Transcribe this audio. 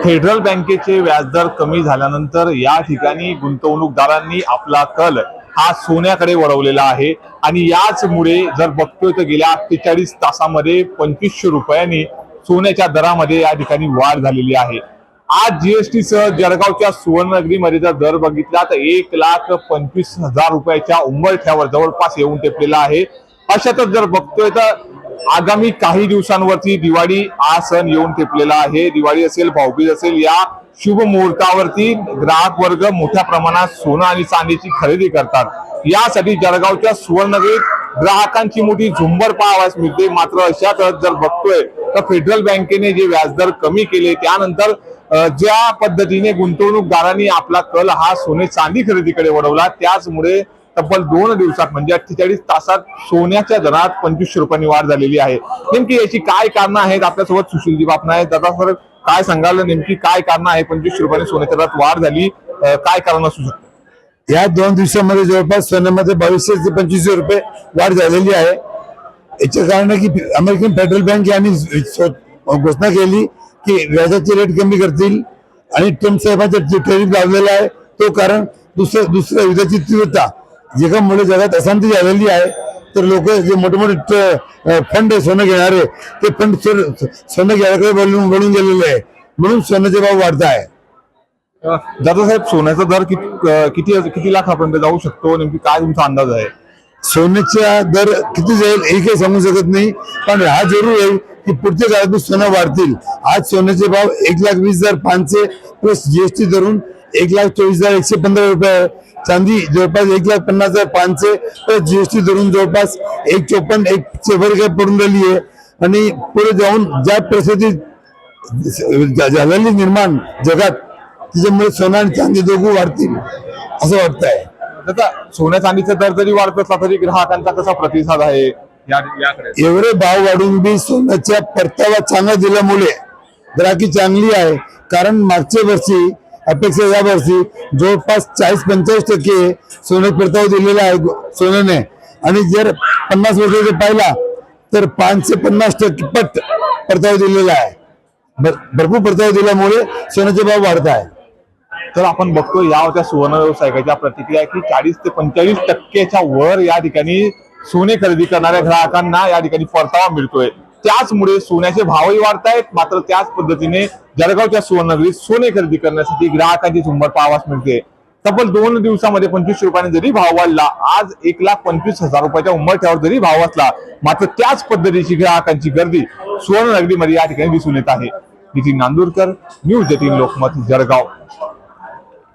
Federal बँकेचे व्याजदर कमी झाल्यानंतर या ठिकाणी गुंतवणूकदारांनी आपला कल हा सोन्याकडे वळवलेला आहे. आणि याचमुळे जर बघतोय तर गेल्या अठ्ठेचाळीस तासामध्ये पंचवीसशे रुपयांनी सोन्याच्या दरामध्ये या ठिकाणी वाढ झालेली आहे. आज जीएसटी सह जळगावच्या सुवर्णनगरीमध्ये जर दर बघितला तर एक लाख पंचवीस हजार रुपयाच्या उंबरठ्यावर जवळपास येऊन टेपलेला आहे. अशातच जर बघतोय तर आगामी काही दिवसांवरती दिवाळी हा सण येऊन ठेपलेला आहे. दिवाळी असेल भाऊबीज असेल या शुभ मुहूर्तावरती ग्राहक वर्ग मोठ्या प्रमाणात सोनं आणि चांदीची खरेदी करतात. यासाठी जळगावच्या सुवर्णगरीत ग्राहकांची मोठी झुंबर पाहावयास मिळते. मात्र अशातच जर बघतोय तर फेडरल बँकेने जे व्याजदर कमी केले त्यानंतर ज्या पद्धतीने गुंतवणूकदारांनी आपला कल हा सोने चांदी खरेदीकडे वळवला त्याचमुळे तब्बल दोन दिवसात म्हणजे अठ्ठेचाळीस तासात सोन्याच्या दरात पंचवीसशे रुपयांनी वाढ झालेली आहे. नेमकी याची काय कारणं आहेत? आपल्यासोबत सुशीलजी बापना आहेत. दादा सर काय सांगाल? नेमकी काय कारणं आहे? पंचवीसशे रुपयांनी सोन्याच्या दरात वाढ झाली. काय कारण असू शकतं? या दोन दिवसामध्ये जवळपास सोन्यामध्ये बावीसशे ते पंचवीसशे रुपये वाढ झालेली आहे. याचे कारण की अमेरिकन फेडरल बँक यांनी घोषणा केली की व्याजाचे रेट कमी करतील आणि ट्रम्प साहेबांचा जे टॅरिफ लावलेला आहे. तो कारण दुसरं दुसऱ्या युद्धाची तीव्रता जगामुळे जगात अशांती झालेली आहे तर लोक जे मोठे मोठे फंड सोनं घेणारे ते फंड सोनं घ्यायकडे वळून वळून गेलेले आहे. म्हणून सोन्याचे भाव वाढत आहे दादा साहेब सोन्याचा दर किती किती किती लाखापर्यंत जाऊ शकतो? नेमकी काय तुमचा अंदाज आहे? सोन्याचा दर किती जाईल हे काही सांगू शकत नाही. पण हा जरूर आहे की पुढच्या काळात सोनं वाढतील. आज सोन्याचे भाव एक लाख वीस हजार पाचशे प्लस जीएसटी धरून एक लाख चोवीस हजार एकशे पंधरा रुपये चांदी जवळपास एक लाख पन्नास हजार पाचशे प्लस जीएसटी धरून जवळपास एक चोपन्न एक वर काय पडून राहिली आहे. आणि पुढे जाऊन ज्या परिस्थितीत झालेली निर्माण जगात त्याच्यामुळे सोनं आणि चांदी दोघं वाढतील असं वाटतं आहे दादा सोन्या चांदीचा दर जरी वाढत असला तरी ग्राहकांचा कसा प्रतिसाद आहे एवढे भाव वाढून बी सोन्याच्या परतावा चांगला दिल्यामुळे ग्राहकी चांगली आहे. कारण मागच्या वर्षी अपेक्षा या वर्षी जवळपास चाळीस पंचेचाळीस टक्के सोने परतावा दिलेला आहे सोन्याने. आणि जर पन्नास वर्षाचा पाहिला तर पाचशे पन्नास टक्के पट परतावा दिलेला आहे. भर- भरपूर परतावा दिल्यामुळे सोन्याचे भाव वाढत आहे. तर आपण बघतो या होत्या सुवर्ण व्यावसायिकाच्या प्रतिक्रिया की चाळीस ते पंचेचाळीस टक्क्याच्या वर या ठिकाणी सोने खरेदी करणाऱ्या ग्राहकांना या ठिकाणी परतावा मिळतोय. त्याचमुळे सोन्याचे भावही वाढतायत. मात्र त्याच पद्धतीने जळगावच्या सुवर्णनगरीत सोने खरेदी करण्यासाठी ग्राहकांची झुंबर पाहावास मिळते. तब्बल दोन दिवसामध्ये पंचवीसशे रुपयाने जरी भाव वाढला आज एक लाख पंचवीस हजार रुपयाच्या उंबरठ्यावर जरी भाव असला मात्र त्याच पद्धतीची ग्राहकांची गर्दी सुवर्णनगरीमध्ये या ठिकाणी दिसून येत आहे. Nitin Nandurkar news eighteen Lokmat Jalgaon.